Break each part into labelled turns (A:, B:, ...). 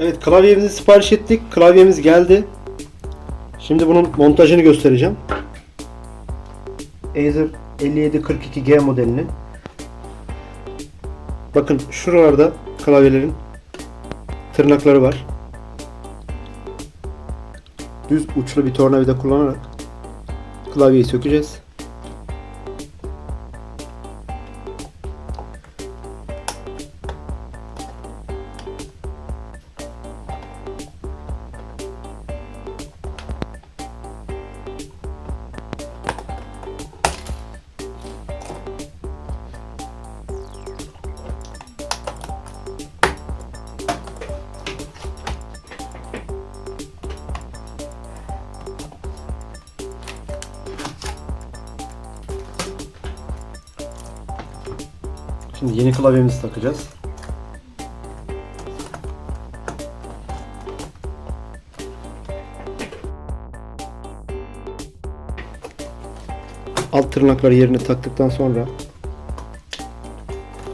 A: Evet klavyemizi sipariş ettik. Klavyemiz geldi. Şimdi bunun montajını göstereceğim. Acer 5742G modelini. Bakın şuralarda klavyelerin tırnakları var. Düz uçlu bir tornavida kullanarak klavyeyi sökeceğiz. Şimdi yeni klavyemizi takacağız. Alt tırnakları yerine taktıktan sonra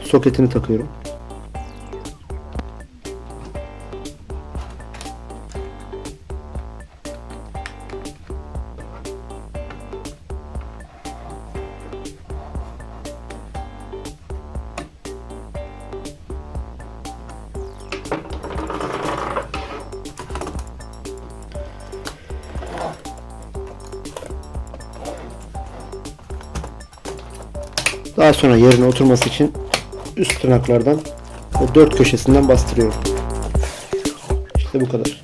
A: soketini takıyorum. Daha sonra yerine oturması için üst tırnaklardan o dört köşesinden bastırıyorum. İşte bu kadar.